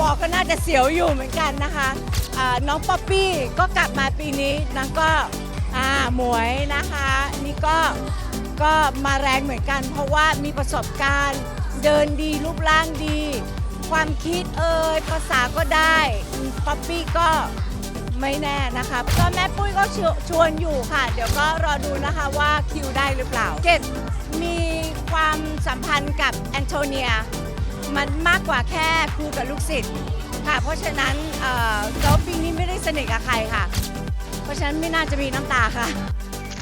บอก็น่าจะเสียวอยู่เหมือนกันนะคะน้องป๊อปปี้ก็กลับมาปีนี้นางก็อ่าหมวยนะคะ นี่ก็ก็มาแรงเหมือนกัน เพราะว่ามีประสบการณ์เดินดีรูปร่างดี ความคิดเอ่ยภาษาก็ได้ป๊อปปี้ก็ไม่แน่นะคะก็แม่ปุ้ยก็ชวชวนอยู่ค่ะ เดี๋ยวก็รอดูนะคะว่าคิวได้หรือเปล่าเกดมีความสัมพันธ์กับแอนโทเนีย มันมากกว่าแค่ครูกับลูกศิษย์ค่ะ เพราะฉะนั้นเอ่อแล้วปีนี้ไม่ได้สนิทกับใครค่ะ เพราะฉะนั้นไม่น่าจะมีน้ำตาค่ะ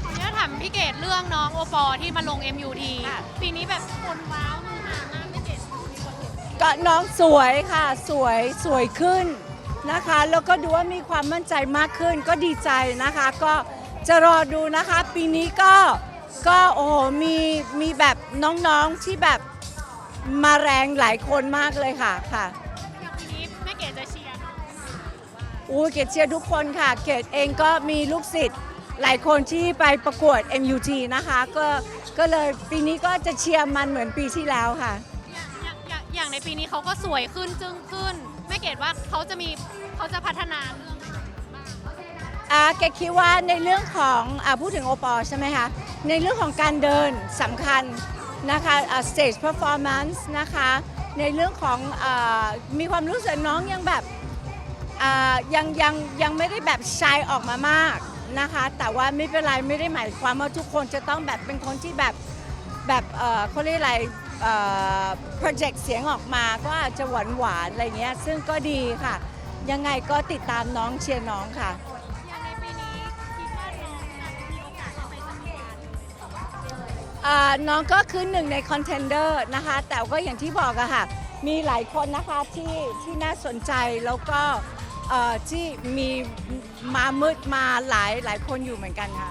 ขออนุญาตถามพี่เกดเรื่องน้องโอปอที่มาลง MUT ค่ะปีนี้แบบคนว้าวมือหามากพี่เกดมีคนเห็นก็น้องสวยค่ะ สวยสวยขึ้นนะคะ แล้วก็ดูว่ามีความมั่นใจมากขึ้นก็ดีใจนะคะ ก็จะรอดูนะคะ ปีนี้ก็ก็โอ้โหมีมีแบบน้องๆที่แบบ มาแรงหลายคนมากเลยค่ะค่ะอย่างปีนี้แม่เกดจะเชียร์น้องไหมคะหรือว่าอู้เกดเชียร์ทุกคนค่ะ เกดเองก็มีลูกศิษย์หลายคนที่ไปประกวด MUT นะคะ ก็ก็เลยปีนี้ก็จะเชียร์มันเหมือนปีที่แล้วค่ะ อย่างอย่างอย่างในปีนี้เขาก็สวยขึ้นจึงขึ้นแม่เกดว่าเขาจะมีเขาจะพัฒนาเรื่องอะไรบ้างอ่าเกดคิดว่าในเรื่องของอาพูดถึงโอปอล์ใช่ไหมคะ ในเรื่องของการเดินสำคัญ นะคะ stage performance นะคะ ในเรื่องของอมีความรู้สึกน้องยังแบบยังยังยังไม่ได้แบบชายออกมามากนะคะ แต่ว่าไม่เป็นไรไม่ได้หมายความว่าทุกคนจะต้องแบบเป็นคนที่แบบแบบเขาเรียกอะไรเอ่อ project เสียงออกมาก็อาจจะหวานหวานอะไรเงี้ยซึ่งก็ดีค่ะ ยังไงก็ติดตามน้องเชียร์น้องค่ะ น้องก็คือหนึ่งในคอนเทนเดอร์นะคะ แต่ก็อย่างที่บอกอะค่ะ มีหลายคนนะคะที่ที่น่าสนใจแล้วก็เอ่อที่มีมามืดมาหลายหลายคนอยู่เหมือนกันค่ะ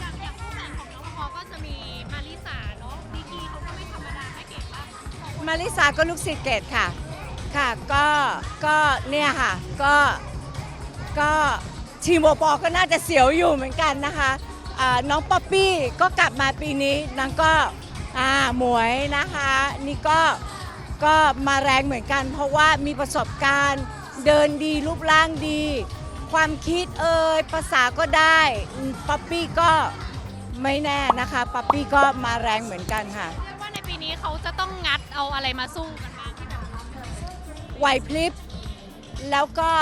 อย่างอย่างคู่แข่งของน้องโอปอก็จะมีมาริสาเนาะดีกรีเขาก็ไม่ธรรมดาแม่เกดว่ามาริสาก็ลูกศิษย์เกตค่ะค่ะก็ก็เนี่ยค่ะก็ก็ทีมโอปอก็น่าจะเสียวอยู่เหมือนกันนะคะอ่า น้องป๊อปปี้ก็กลับมาปีนี้นางก็อ่าหมวยนะคะ นี่ก็ก็มาแรงเหมือนกัน เพราะว่ามีประสบการณ์เดินดีรูปร่างดี ความคิดเอ่ยภาษาก็ได้ป๊อปปี้ก็ไม่แน่นะคะป๊อปปี้ก็มาแรงเหมือนกันค่ะ เรียกว่าในปีนี้เขาจะต้องงัดเอาอะไรมาสู้กันบ้างที่แบบไหวพริบแล้วก็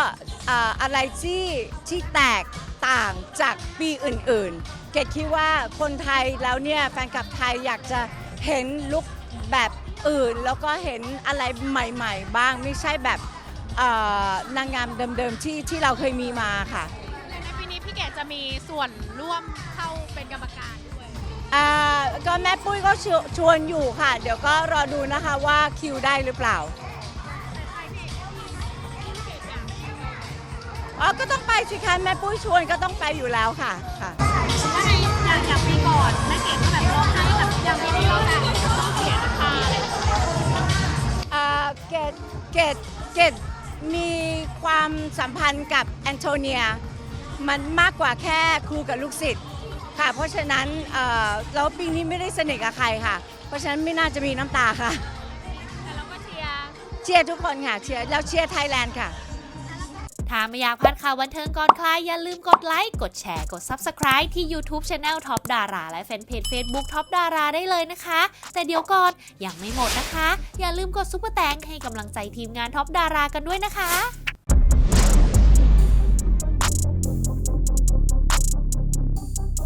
อ่าอะไรที่ที่แตกต่างจากปีอื่นๆ เกดคิดว่าคนไทยแล้วเนี่ยแฟนคลับไทยอยากจะเห็นลุคแบบอื่น แล้วก็เห็นอะไรใหม่ ๆ บ้างไม่ใช่แบบอ่านางงามเดิมๆที่ที่เราเคยมีมาค่ะในปีนี้พี่เกดจะมีส่วนร่วมเข้าเป็นกรรมการด้วย อ่าก็แม่ปุ้ยก็ชวชวนอยู่ค่ะ เดี๋ยวก็รอดูนะคะว่าคิวได้หรือเปล่าแต่ใครที่พี่เกดอยาก อ๋อก็ต้องไปสิคะแม่ปุ้ยชวนก็ต้องไปอยู่แล้วค่ะค่ะถ้าใน อย่างอย่างปีก่อนแม่เกดก็แบบร้องไห้แบบอย่างปีนี้เราแบบต้องเสียน้ำตาอะไรแบบนี้อ่าเกดเกดเกดมีความสัมพันธ์กับแอนโทเนีย มันมากกว่าแค่ครูกับลูกศิษย์ค่ะ เพราะฉะนั้นเอ่อแล้วปีนี้ไม่ได้สนิทกับใครค่ะ เพราะฉะนั้นไม่น่าจะมีน้ำตาค่ะ แต่เราก็เชียร์ เชียร์ทุกคนค่ะ เชียร์แล้วเชียร์ไทยแลนด์ค่ะ ถ้าไม่อยากพลาดข่าววันเทิงก่อนใครอย่าลืมกดไลค์ กดแชร์ กด Subscribe ที่ YouTube Channel Top ดาราและแฟนเพจ Facebook Top ดาราได้เลยนะคะ แต่เดี๋ยวก่อนยังไม่หมดนะคะ อย่าลืมกดซุปเปอร์แตงให้กำลังใจทีมงาน Top ดารากันด้วยนะคะ